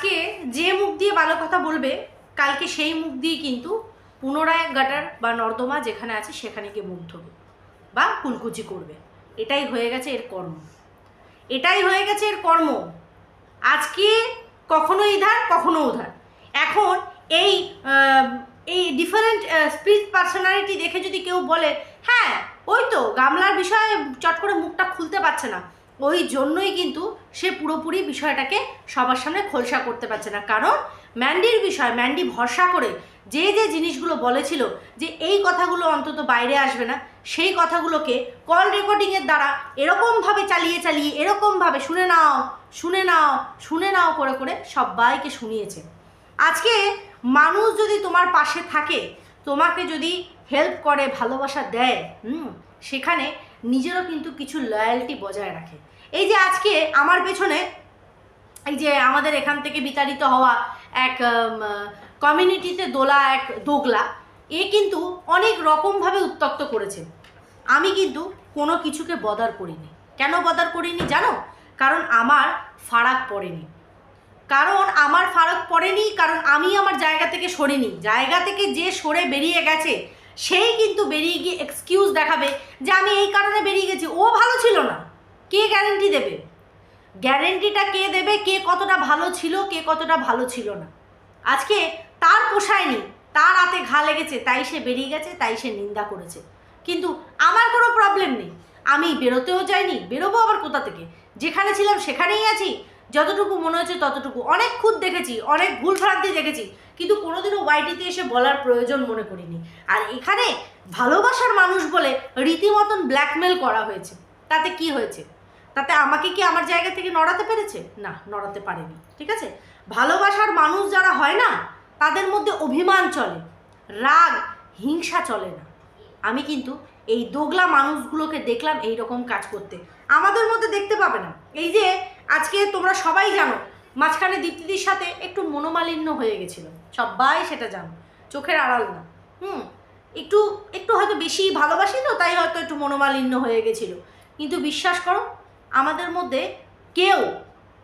আজকে যে মুখ দিয়ে ভালো কথা বলবে, কালকে সেই মুখ দিয়ে কিন্তু পুনরায় গাটার বা নর্দমা যেখানে আছে সেখানে গিয়ে মুখ ধোবে বা কুলকুচি করবে। এটাই হয়ে গেছে এর কর্ম। এটাই হয়ে গেছে এর কর্ম। আজকে কখনো ইধার, কখনো উধার। এখন এই এই ডিফারেন্ট স্পিচ পার্সোনালিটি দেখে যদি কেউ বলে হ্যাঁ ওই তো গামলার বিষয়ে চট করে মুখটা খুলতে পারছে না। ওই জন্যই কিন্তু সে পুরোপুরি বিষয়টাকে সবার সামনে খোলসা করতে পারছে না। কারণ ম্যান্ডির বিষয়, ম্যান্ডি ভরসা করে যে যে জিনিসগুলো বলেছিল যে এই কথাগুলো অন্তত বাইরে আসবে না, সেই কথাগুলোকে কল রেকর্ডিংয়ের দ্বারা এরকমভাবে চালিয়ে চালিয়ে, এরকমভাবে শুনে নাও শুনে নাও শুনে নাও করে করে সবাইকে শুনিয়েছে। আজকে মানুষ যদি তোমার পাশে থাকে, তোমাকে যদি হেল্প করে, ভালোবাসা দেয়, হুম, সেখানে নিজেরও কিন্তু কিছু লয়্যালটি বজায় রাখে। এই যে আজকে আমার পেছনে এই যে আমাদের এখান থেকে বিতাড়িত হওয়া এক কমিউনিটিতে দোলা এক দোগলা, এ কিন্তু অনেক রকমভাবে উত্তক্ত করেছে। আমি কিন্তু কোনো কিছুকে বদার করিনি। কেন বদার করিনি জানো? কারণ আমার ফারাক পড়েনি। কারণ আমার ফারাক পড়েনি, কারণ আমি আমার জায়গা থেকে সরিনি। জায়গা থেকে যে সরে বেরিয়ে গেছে সেই কিন্তু বেরিয়ে গিয়ে এক্সকিউজ দেখাবে যে আমি এই কারণে বেরিয়ে গেছি। ও ভালো ছিল না। কে গ্যারেন্টি দেবে? গ্যারেন্টিটা কে দেবে? কে কতটা ভালো ছিল? কে কতটা ভালো ছিল না? আজকে তার পোষায়নি তার হাতে ঘা লেগেছে, তাই সে বেরিয়ে গেছে, তাই সে নিন্দা করেছে। কিন্তু আমার কোনো প্রবলেম নেই। আমি বেরোতেও যাইনি, বেরোবো আবার কোথা থেকে? যেখানে ছিলাম সেখানেই আছি। যতটুকু মনে হচ্ছে ততটুকু। অনেক খুদ দেখেছি, অনেক ভুল ভ্রান্তি দেখেছি। কিন্তু কোনোদিনও ওয়াইটিতে এসে বলার প্রয়োজন মনে করিনি। আর এখানে ভালোবাসার মানুষ বলে রীতিমতন ব্ল্যাকমেল করা হয়েছে। তাতে কি হয়েছে? তাতে আমাকে কি আমার জায়গা থেকে নড়াতে পেরেছে? না, নড়াতে পারেনি, ঠিক আছে? ভালোবাসার মানুষ যারা হয় না, তাদের মধ্যে অভিমান চলে, রাগ, হিংসা চলে না। আমি কিন্তু এই দোগলা মানুষগুলোকে দেখলাম এই রকম কাজ করতে। আমাদের মধ্যে দেখতে পাবে না। এই যে, আজকে তোমরা সবাই জানো মাঝখানে দীপ্তিদির সাথে একটু মনোমালিন্য হয়ে গেছিল। সবাই সেটা জানো, চোখের আড়াল না। হুম, একটু একটু হয়তো বেশি ভালোবাসি তো, তাই হয়তো একটু মনোমালিন্য হয়ে গেছিল। কিন্তু বিশ্বাস করো, আমাদের মধ্যে কেউ,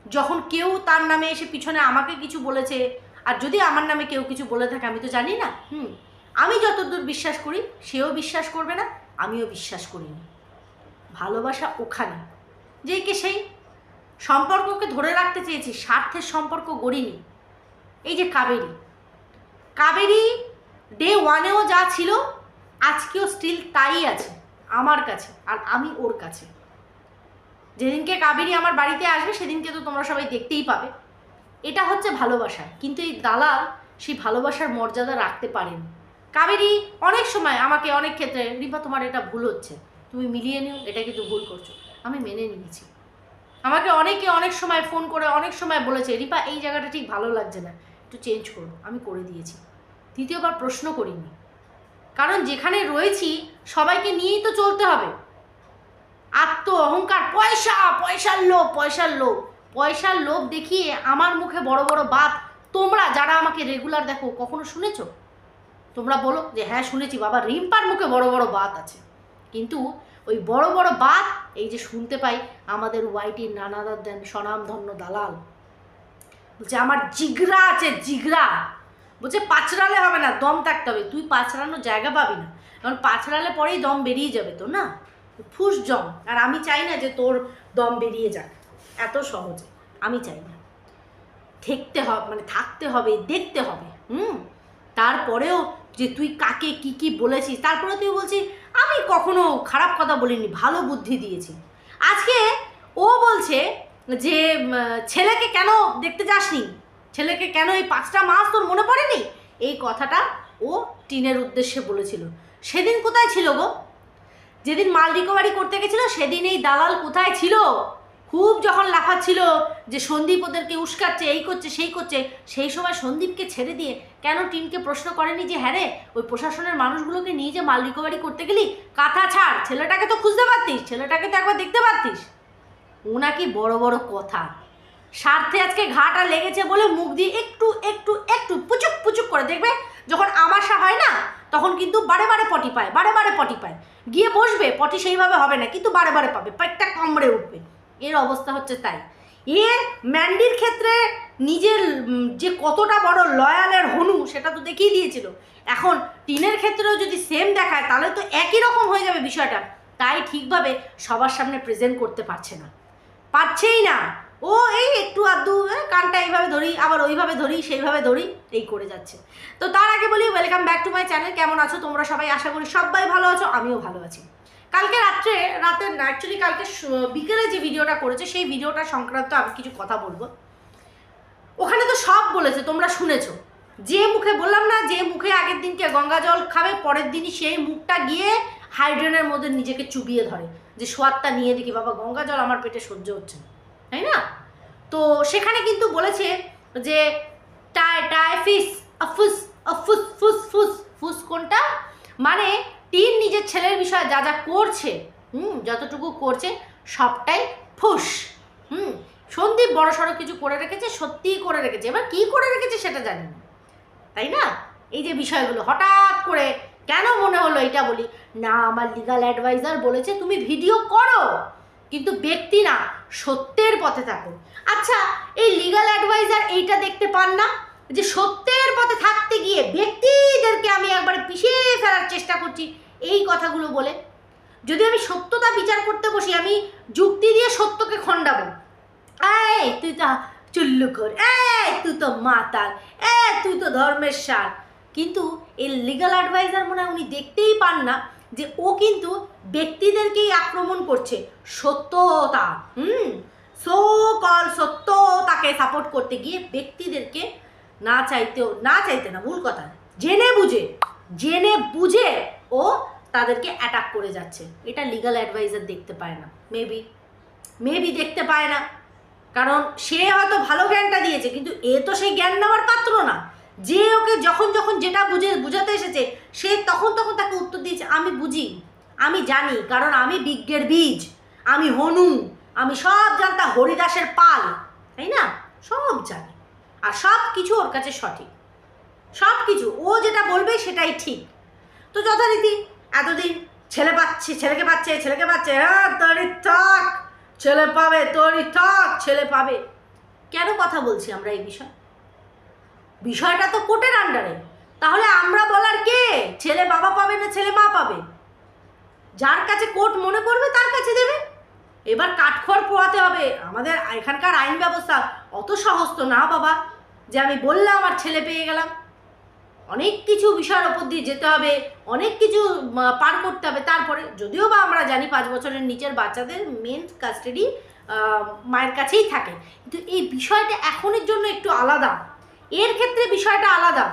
যখন কেউ তার নামে এসে পিছনে আমাকে কিছু বলেছে, আর যদি আমার নামে কেউ কিছু বলে থাকে, আমি তো জানি না, হুম, আমি যতদূর বিশ্বাস করি, সেও বিশ্বাস করবে না, আমিও বিশ্বাস করিনি ভালোবাসা ওখানে, যেই কে সেই সম্পর্ককে ধরে রাখতে চেয়েছি, স্বার্থের সম্পর্ক গড়িনি। এই যে কাবেরী। কাবেরী ডে ওয়ানেও যা ছিল, আজকেও স্টিল তাই আছে, আমার কাছে আর আমি ওর কাছে। যেদিনকে কাবেরী আমার বাড়িতে আসবে, সেদিনকে তো তোমরা সবাই দেখতেই পাবে। এটা হচ্ছে ভালোবাসা, কিন্তু এই দালাল সেই ভালোবাসার মর্যাদা রাখতে পারেনি। কাবেরী অনেক সময় আমাকে অনেক ক্ষেত্রে রিপা তোমার এটা ভুল হচ্ছে। তুমি মিলিয়ে নিও এটা কিন্তু ভুল করছ। আমি মেনে নিয়েছি। আমাকে অনেকে অনেক সময় ফোন করে, অনেক সময় বলেছে, রিপা, এই জায়গাটা ঠিক ভালো লাগছে না। একটু চেঞ্জ করো। আমি করে দিয়েছি। দ্বিতীয়বার প্রশ্ন করিনি। কারণ যেখানে রয়েছি, সবাইকে নিয়েই তো চলতে হবে। আত্ম অহংকার, পয়সা, পয়সার লোভ পয়সার লোভ। পয়সার লোভ দেখিয়ে আমার মুখে বড় বড় বাত। তোমরা যারা আমাকে রেগুলার দেখো, কখনো শুনেছো? তোমরা বলো যে হ্যাঁ শুনেছি। বাবা, রিম্পার মুখে বড় বড় বাত আছে। কিন্তু ওই বড় বড় বাত এই যে শুনতে পাই আমাদের ওয়াইটির নানাদার দেন স্বনামধন্য দালাল। বলছে, আমার জিগরা আছে, জিগরা। বলছে, পাছড়ালে হবে না, দম থাকতে হবে। তুই পাছড়ানোর জায়গা পাবি না। কারণ পাছড়ালে পরেই দম বেরিয়ে যাবে তো না? ফুস জম আর আমি চাই না যে তোর দম বেরিয়ে যাক। এত সহজে। আমি চাই না। ঠেকতে হবে মানে থাকতে হবে, দেখতে হবে। হুম? তারপরেও যে তুই কাকে কি কি বলেছিস, তারপরে তুই বলছিস, আমি কখনো খারাপ কথা বলিনি, ভালো বুদ্ধি দিয়েছি। আজকে ও বলছে যে ছেলেকে কেন দেখতে যাসনি? ছেলেকে কেন এই পাঁচটা মাস তোর মনে পড়েনি? এই কথাটা ও টিনের উদ্দেশ্যে বলেছিল। সেদিন কোথায় ছিল গো? যেদিন মাল রিকভারি করতে গেছিল, সেদিন এই দালাল কোথায় ছিল? খুব যখন লাফাচ্ছিল যে সন্দীপ ওদেরকে উস্কাচ্ছে, এই করছে, সেই করছে, সেই সময় সন্দীপকে ছেড়ে দিয়ে কেন টিমকে প্রশ্ন করেনি যে হ্যাঁ রে, ওই প্রশাসনের মানুষগুলোকে নিয়ে যে মাল রিকভারি করতে গেলি, কাঁথা ছাড়, ছেলেটাকে তো খুঁজতে পারতিস, ছেলেটাকে তো একবার দেখতে পারতিস? ও নাকি বড় বড় কথা। স্বার্থে আজকে ঘাটা লেগেছে বলে মুখ দিয়ে একটু একটু একটু পুচুক পুচুক করে দেখবে, যখন আমাশা হয় না, তখন কিন্তু বারে বারে পটি পায়, বারে বারে পটি পায়। গিয়ে বসবে, পটি সেইভাবে হবে না, কিন্তু বারে বারে পাবে, পেটটা কামড়ে উঠবে। এর অবস্থা হচ্ছে তাই। এর ম্যান্ডির ক্ষেত্রে নিজের যে কতটা বড় লয়ালের হনু, সেটা তো দেখিয়ে দিয়েছিল। এখন টিনের ক্ষেত্রেও যদি সেম দেখায়, তাহলে তো একই রকম হয়ে যাবে বিষয়টা। তাই ঠিকভাবে সবার সামনে প্রেজেন্ট করতে পারছে না। পারছেই না। ও এই একটু আধটু কানটা এইভাবে ধরি, আবার ওইভাবে ধরি, সেইভাবে ধরি, এই করে যাচ্ছে। তো তার আগে বলি welcome back to my channel কেমন আছো? তোমরা সবাই আশা করি সবাই ভালো আছো, আমিও ভালো আছি। কালকে রাত্রে রাতে অ্যাকচুয়ালি কালকে বিকেলে যে ভিডিওটা করেছে, সেই ভিডিওটা সংক্রান্ত আমি কিছু কথা বলব। ওখানে তো সব বলেছে, তোমরা শুনেছো। যে মুখে বললাম না, যে মুখে আগের দিনকে গঙ্গা জল খাবে, পরের দিনই সেই মুখটা গিয়ে হাইড্রেনের মধ্যে নিজেকে চুবিয়ে ধরে। যে সোয়াদটা নিয়ে দেখি, বাবা, গঙ্গা জল আমার পেটে সহ্য হচ্ছে না। তাই না? তো সেখানে কিন্তু বলেছে যে টাই টাইফিস আফুস আফুস, ফুস ফুস ফুস কোনটা? মানে টিন নিজের ছেলের বিষয়ে যা যা করছে, হুম, যতটুকু করছে, সবটাই ফুস। হুম, সন্দীপ বড় সড়ো কিছু করে রেখেছে, সত্যিই করে রেখেছে। এবার কি করে রেখেছে সেটা জানি তাই না? এই যে বিষয়গুলো, হঠাৎ করে কেন মনে হলো এটা বলি? না, আমার লিগাল অ্যাডভাইজার বলেছে তুমি ভিডিও করো, কিন্তু ব্যক্তি না, সত্যের পথে থাকো। আচ্ছা এই লিগাল অ্যাডভাইজার এইটা দেখতে পান না? যে সত্যের পথে থাকতে গিয়ে ব্যক্তিদেরকে আমি একবার পিছিয়ে ফেলার চেষ্টা করছি। এই কথাগুলো বলে, যদি আমি সত্যতা বিচার করতে বসি, আমি যুক্তি দিয়ে সত্যকে খণ্ডাবো। এই, তুই তো চুল্লু কর এই, তুই তো মাতাল এ তুই তো ধর্মের সার। কিন্তু এই লিগাল অ্যাডভাইজার মনে হয় উনি দেখতেই পান না যে ও কিন্তু ব্যক্তিদেরকেই আক্রমণ করছে, সত্যতা, হুম? সো কল সত্যতাকে সাপোর্ট করতে গিয়ে ব্যক্তিদেরকে না চাইতেও, না চাইতে না, ভুল কথা, জেনে বুঝে জেনে বুঝে ও তাদেরকে অ্যাটাক করে যাচ্ছে। এটা লিগাল অ্যাডভাইজার দেখতে পায় না। মেবি মেবি দেখতে পায় না। কারণ সে হয়তো ভালো জ্ঞানটা দিয়েছে, কিন্তু এ তো সেই জ্ঞান নেওয়ার পাত্র না। যে ওকে যখন যখন যেটা বুঝে, বুঝাতে এসেছে, সে তখন তখন তাকে উত্তর দিয়েছে, আমি বুঝি, আমি জানি, কারণ আমি বিজ্ঞের বীজ, আমি হনু, আমি সব জানতা হরিদাসের পাল, তাই না? সব জানি। আর সব কিছু ওর কাছে সঠিক। সব কিছু ও যেটা বলবে সেটাই ঠিক। তো যথারীতি এতদিন ছেলে পাচ্ছে, ছেলেকে পাচ্ছে ছেলেকে পাচ্ছে হ্যাঁ তরি থাক ছেলে পাবে তরি থাক ছেলে পাবে। কেন কথা বলছি আমরা এই বিষয়? বিষয়টা তো কোর্টের আন্ডারে তাহলে আমরা বলার কে? ছেলে বাবা পাবে না ছেলে মা পাবে? যার কাছে কোর্ট মনে করবে, তার কাছে দেবে। এবার কাঠখড় পোড়াতে হবে। আমাদের এখানকার আইন ব্যবস্থা অত সহজ তো না বাবা, যে আমি বললাম আর ছেলে পেয়ে গেলাম। অনেক কিছু বিষয়ের ওপর দিয়ে যেতে হবে, অনেক কিছু পার করতে হবে। তারপরে যদিও বা আমরা জানি পাঁচ বছরের নিচের বাচ্চাদের মেন কাস্টাডি মায়ের কাছেই থাকে। কিন্তু এই বিষয়টা এখনের জন্য একটু আলাদা। এর ক্ষেত্রে বিষয়টা আলাদা।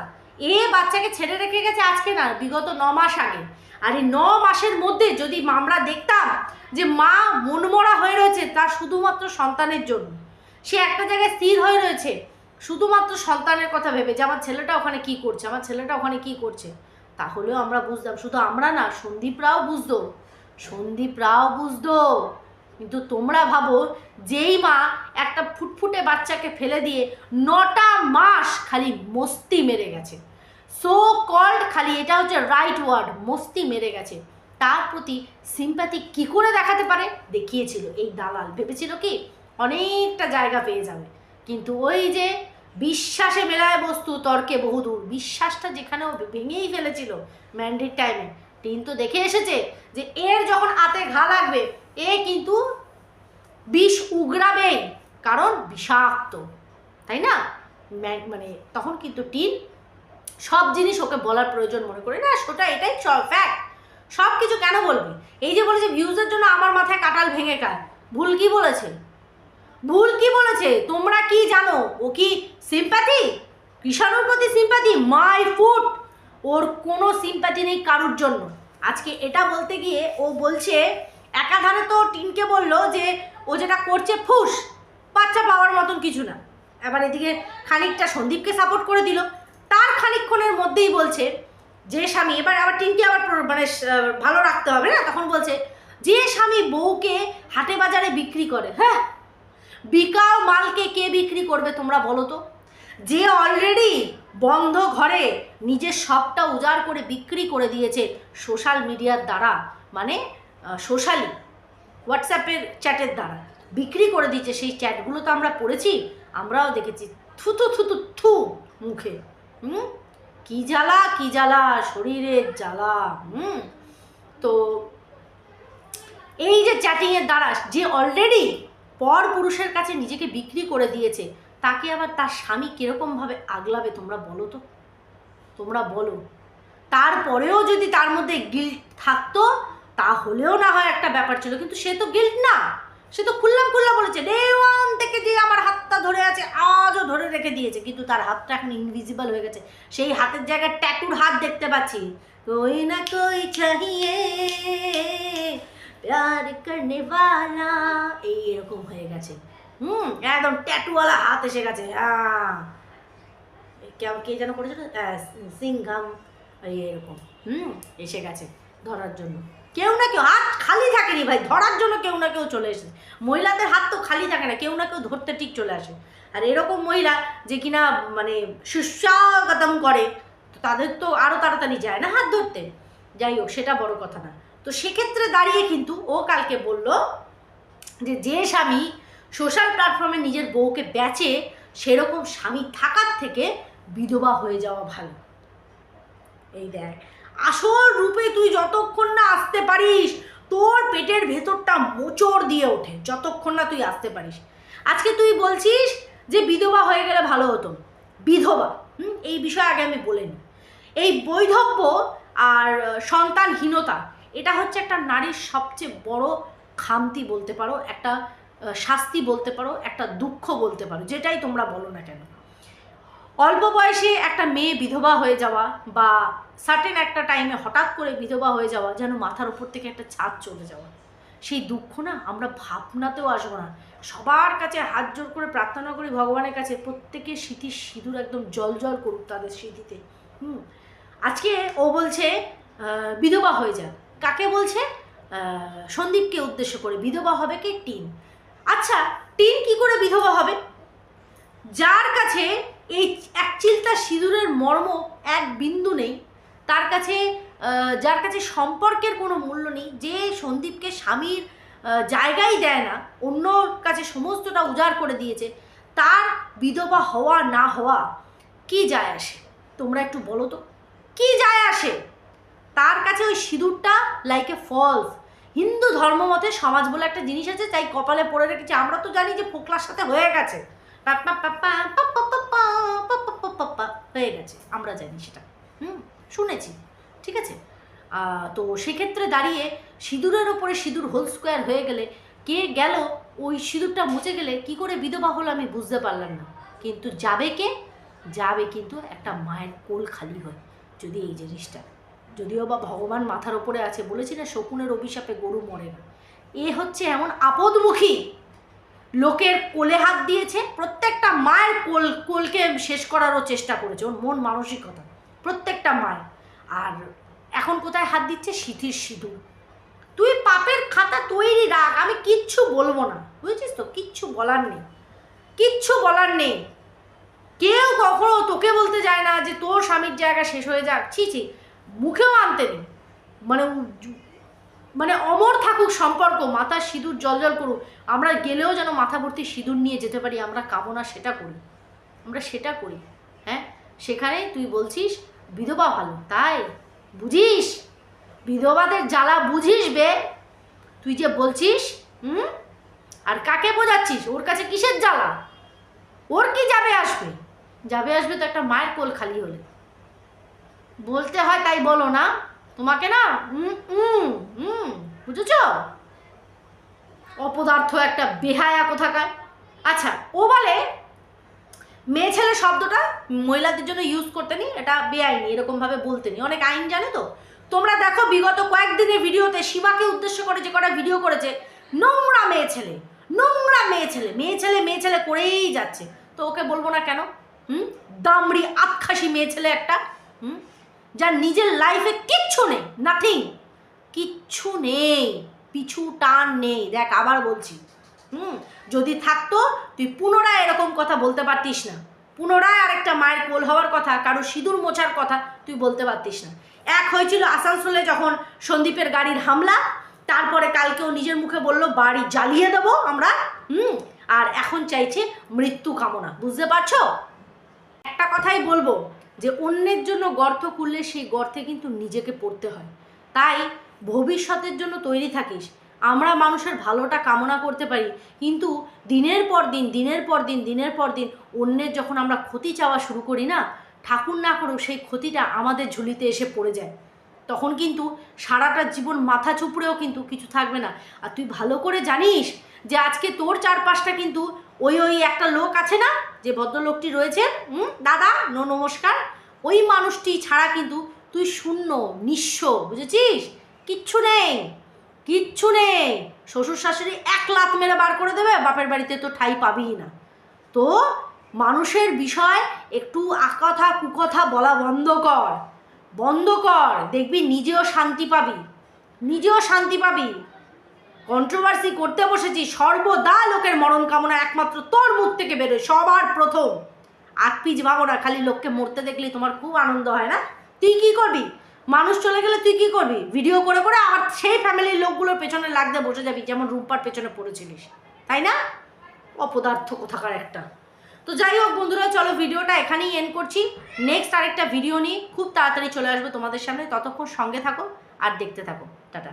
এ বাচ্চাকে ছেড়ে রেখে গেছে আজকে না, বিগত ন মাস আগে। আর এই ন মাসের মধ্যে যদি আমরা দেখতাম যে মা মনমরা হয়ে রয়েছে তার শুধুমাত্র সন্তানের জন্য। সে একটা জায়গায় স্থির হয়ে রয়েছে। শুধুমাত্র সন্তানের কথা ভেবে যে, আমার ছেলেটা ওখানে কি করছে? আমার ছেলেটা ওখানে কি করছে? তাহলেও আমরা বুঝতাম, শুধু আমরা না সন্দীপরাও বুঝতো। সন্দীপরাও বুঝতো। কিন্তু তোমরা ভাবো, যেই মা একটা ফুটফুটে বাচ্চাকে ফেলে দিয়ে নটা মাস খালি মস্তি মেরে গেছে। সো কল্ড খালি এটা হচ্ছে রাইট ওয়ার্ড মস্তি মেরে গেছে। তার প্রতি সিম্প্যাথি কি করে দেখাতে পারে? দেখিয়েছিল। এই দালাল। ভেবেছিল কি? অনেকটা জায়গা পেয়ে যাবে। কিন্তু ওই যে বিশ্বাসে মেলায় বস্তু, তর্কে বহুদূর বিশ্বাসটা যেখানে ও ভেঙেই ফেলেছিল ম্যান্ডেট টাইমে। টিন তো দেখে এসেছে যে এর যখন হাতে ঘা লাগবে, এ কিন্তু বিষ উগরাবেই কারণ বিষাক্ত। তাই না? মানে তখন কিন্তু টিন সব জিনিস ওকে বলার প্রয়োজন মনে করে। না সেটা এটাই ফ্যাক্ট সব কিছু কেন বলবি? এই যে বলেছে ভিউজের জন্য আমার মাথায় কাটাল ভেঙে খায়। ভুল কি বলেছে? ভুল কি বলেছে? তোমরা কি জানো? ও কি সিম্প্যাথি কৃষাণুর প্রতি সিম্প্যাথি মাই ফুট ওর কোনো সিম্প্যাথি নেই কারুর জন্য। আজকে এটা বলতে গিয়ে ও বলছে, একাধারে তো টিনকে বলল যে, ও যেটা করছে ফুস, বাচ্চা পাওয়ার মতন কিছু না। এবার এদিকে খানিকটা সন্দীপকে সাপোর্ট করে দিল। তার খানিকক্ষণের মধ্যেই বলছে, যে স্বামী, এবার আবার টিনকে আবার মানে ভালো রাখতে হবে না? তখন বলছে, যে স্বামী বউকে হাটে বাজারে বিক্রি করে হ্যাঁ? বিকাও মালকে কে বিক্রি করবে তোমরা বলো তো? যে অলরেডি বন্ধ ঘরে নিজের সবটা উজাড় করে বিক্রি করে দিয়েছে সোশ্যাল মিডিয়ার দ্বারা মানে সোশ্যালি হোয়াটসঅ্যাপের চ্যাটের দ্বারা বিক্রি করে দিচ্ছে সেই চ্যাটগুলো তো আমরা পড়েছি, আমরাও দেখেছি। থুতু থুতু, থু মুখে, হুম? কি জ্বালা কি জ্বালা, শরীরের জ্বালা, হুম? তো এই যে চ্যাটিংয়ের দ্বারা যে অলরেডি পর পুরুষের কাছে নিজেকে বিক্রি করে দিয়েছে, তাকে আবার তার স্বামী কীরকমভাবে আগলাবে তোমরা বলো তো? তোমরা বলো। তারপরেও যদি তার মধ্যে গিল্ট থাকতো, তাহলেও না হয় একটা ব্যাপার ছিল, কিন্তু সে তো গিল্ট না। সে তো খুললাম খুললাম বলেছে ডে ওয়ান থেকে যে আমার হাতটা ধরে আছে, আজও ধরে রেখে দিয়েছে। কিন্তু তার হাতটা এখন ইনভিজিবল হয়ে গেছে। সেই হাতের জায়গায় ট্যাটুর হাত দেখতে পাচ্ছি। কই না কই চাহিয়ে প্যার করনে वाला এই এরকম হয়ে গেছে। হুম, একদম ট্যাটুওয়ালা হাত এসে গেছে। কে যেন করেছিল? সিংঘাম, এই হুম, এসে গেছে ধরার জন্য। কেউ না কেউ, হাত খালি থাকেনি ভাই, ধরার জন্য কেউ না কেউ চলে এসেছে। মহিলাদের হাত তো খালি থাকে না, কেউ না কেউ ধরতে ঠিক চলে আসে। আর এরকম মহিলা যে কিনা মানে সুস্বাগতম করে, তাদের তো আরও তাড়াতাড়ি যায় না হাত ধরতে। যাই হোক, সেটা বড় কথা না। তো সেক্ষেত্রে দাঁড়িয়ে কিন্তু ও কালকে বলল যে যে স্বামী সোশ্যাল প্ল্যাটফর্মে নিজের বউকে বেচে সেরকম স্বামী থাকার থেকে বিধবা হয়ে যাওয়া ভালো। এই দেখ, আসল রূপে তুই যতক্ষণ না আসতে পারিস, তোর পেটের ভেতরটা মোচড় দিয়ে ওঠে, যতক্ষণ না তুই আসতে পারিস। আজকে তুই বলছিস যে, বিধবা হয়ে গেলে ভালো হতো। বিধবা এই বিষয়ে আগে আমি বলে নিই এই বৈধব্য আর সন্তানহীনতা এটা হচ্ছে একটা নারীর সবচেয়ে বড় খামতি বলতে পারো, একটা শাস্তি বলতে পারো, একটা দুঃখ বলতে পারো, যেটাই তোমরা বলো না কেন। অল্প বয়সে একটা মেয়ে বিধবা হয়ে যাওয়া বা সার্টেন একটা টাইমে হঠাৎ করে বিধবা হয়ে যাওয়া যেন মাথার উপর থেকে একটা ছাদ চলে যাওয়া, সেই দুঃখ না আমরা ভাবনাতেও আসব না। সবার কাছে হাত জোর করে প্রার্থনা করি ভগবানের কাছে, প্রত্যেকের স্মৃতির সিঁদুর একদম জল জল করুক তাদের স্মৃতিতে। হুম, আজকে ও বলছে বিধবা হয়ে যান। কাকে বলছে? সন্দীপকে উদ্দেশ্য করে বিধবা হবে কে? টিন। আচ্ছা টিন কি করে বিধবা হবে? যার কাছে এই এক চিলতা সিঁদুরের মর্ম এক বিন্দু নেই, তার কাছে যার কাছে সম্পর্কের কোনো মূল্য নেই, যে সন্দীপকে স্বামীর জায়গাই দেয় না, অন্যর কাছে সমস্তটা উজাড় করে দিয়েছে, তার বিধবা হওয়া না হওয়া কি যায় আসে? তোমরা একটু বলো তো। কি যায় আসে? তার কাছে ওই সিঁদুরটা লাইক এ ফলস হিন্দু ধর্ম মতে সমাজ বলে একটা জিনিস আছে তাই কপালে পড়ে রেখেছে আমরা তো জানি যে ফোকলার সাথে হয়ে গেছে হয়ে গেছে আমরা জানি সেটা হুম শুনেছি ঠিক আছে তো সেক্ষেত্রে দাঁড়িয়ে সিঁদুরের ওপরে সিঁদুর হোল স্কোয়ার হয়ে গেলে কে গেল ওই সিঁদুরটা মুছে গেলে কি করে বিধবা হলো আমি বুঝতে পারলাম না কিন্তু যাবে কে যাবে কিন্তু একটা মায়ের কোল খালি হয় যদি এই জিনিসটা যদিও বা ভগবান মাথার ওপরে আছে, বলেছি না শকুনের অভিশাপে গরু মরে না। এ হচ্ছে এমন আপদমুখী। লোকের কোলে হাত দিয়েছে, প্রত্যেকটা মায়ের কোল, কোলকে শেষ করারও চেষ্টা করেছে, ওর মন মানসিকতা, প্রত্যেকটা মায়ের। আর এখন কোথায় হাত দিচ্ছে? সিথির সিঁদুর। তুই পাপের খাতা তৈরি রাখ, আমি কিচ্ছু বলব না। বুঝেছিস তো? কিচ্ছু বলার নেই। কিচ্ছু বলার নেই। কেউ কখনো তোকে বলতে যায় না যে তোর স্বামীর জায়গা শেষ হয়ে যাক। ছি ছি। মুখেও আনতে নেই। মানে মানে অমর থাকুক সম্পর্ক, মাথা সিঁদুর জল করুক, আমরা গেলেও যেন মাথা ভর্তি সিঁদুর নিয়ে যেতে পারি, আমরা কামনা সেটা করি। আমরা সেটা করি হ্যাঁ? সেখানে তুই বলছিস, বিধবা ভালো তাই? বুঝিস? বিধবাদের জ্বালা বুঝিস বে? তুই যে বলছিস, হুম? আর কাকে বোঝাচ্ছিস? ওর কাছে কিসের জ্বালা? ওর কি যাবে আসবে? যাবে আসবে তো একটা মায়ের কোল খালি হলে। বলতে হয় তাই বলো না। তোমাকে না হুম বুঝেছ? অপদার্থ একটা বেহায়া কোথাকার। আচ্ছা ও বলে, মেয়ে ছেলে শব্দটা মহিলাদের জন্য ইউজ করতে নি এটা বেআইনি এরকমভাবে বলতে নি অনেক আইন জানে তো। তোমরা দেখো বিগত কয়েকদিনের ভিডিওতে শিবাকে উদ্দেশ্য করে যে কটা ভিডিও করেছে, নোংরা মেয়ে ছেলে, নোংরা মেয়ে ছেলে মেয়ে ছেলে মেয়ে ছেলে করেই যাচ্ছে। তো ওকে বলব না কেন? হুম? দামড়ি আক্ষাসি মেয়ে ছেলে একটা যার নিজের লাইফে কিচ্ছু নেই নাথিং কিচ্ছু নেই, পিছু টান নেই। দেখ, আবার বলছি, হুম, যদি থাকতো, তুই পুনরায় এরকম কথা বলতে পারতিস না। পুনরায় আরেকটা মায়ের কোল হওয়ার কথা, কারও সিঁদুর মোছার কথা তুই বলতে পারতিস না। এক হয়েছিল আসানসোলে যখন সন্দীপের গাড়ির হামলা, তারপরে কালকেও নিজের মুখে বলল, বাড়ি জ্বালিয়ে দেবো আমরা। হুম, আর এখন চাইছে মৃত্যু কামনা। বুঝতে পারছ? একটা কথাই বলব যে অন্যের জন্য গর্ত খুললে সেই গর্তে কিন্তু নিজেকে পড়তে হয়। তাই ভবিষ্যতের জন্য তৈরি থাকিস। আমরা মানুষের ভালোটা কামনা করতে পারি, কিন্তু দিনের পর দিন, দিনের পর দিন, দিনের পর দিন অন্যের যখন আমরা ক্ষতি চাওয়া শুরু করি না, ঠাকুর না করেও সেই ক্ষতিটা আমাদের ঝুলিতে এসে পড়ে যায়। তখন কিন্তু সারাটা জীবন মাথা চুপড়েও কিন্তু কিছু থাকবে না। আর তুই ভালো করে জানিস যে আজকে তোর চারপাশটা কিন্তু ওই ওই একটা লোক আছে না, যে ভদ্রলোকটি রয়েছে দাদা, নো নমস্কার ওই মানুষটি ছাড়া কিন্তু তুই শূন্য, নিঃস্ব, বুঝেছিস? কিচ্ছু নেই কিচ্ছু নেই। শ্বশুর শাশুড়ি এক লাত মেরে বার করে দেবে, বাপের বাড়িতে তো ঠাই পাবিই না। তো মানুষের বিষয় একটু আকথা কুকথা বলা বন্ধ কর বন্ধ কর। দেখবি নিজেও শান্তি পাবি, নিজেও শান্তি পাবি। কন্ট্রোভার্সি করতে বসেছি, সর্বদা লোকের মরণ কামনা একমাত্র তোর মুখ থেকে বেরোয়, সবার প্রথম। আগ পিছ ভাবো না, খালি লোককে মরতে দেখলে তোমার খুব আনন্দ হয় না? তুই কি করবি? মানুষ চলে গেলে তুই কি করবি? ভিডিও করে করে আবার সেই ফ্যামিলির লোকগুলোর পেছনে লাগতে বসে যাবি, যেমন রূপার পেছনে পড়েছিলিস, তাই না? অপদার্থ কোথাকার একটা। তো যাই হোক বন্ধুরা, চলো ভিডিওটা এখানেই এন্ড করছি। নেক্সট আরেকটা ভিডিও নিয়ে খুব তাড়াতাড়ি চলে আসব তোমাদের সামনে। ততক্ষণ সঙ্গে থাকো আর দেখতে থাকো। টাটা।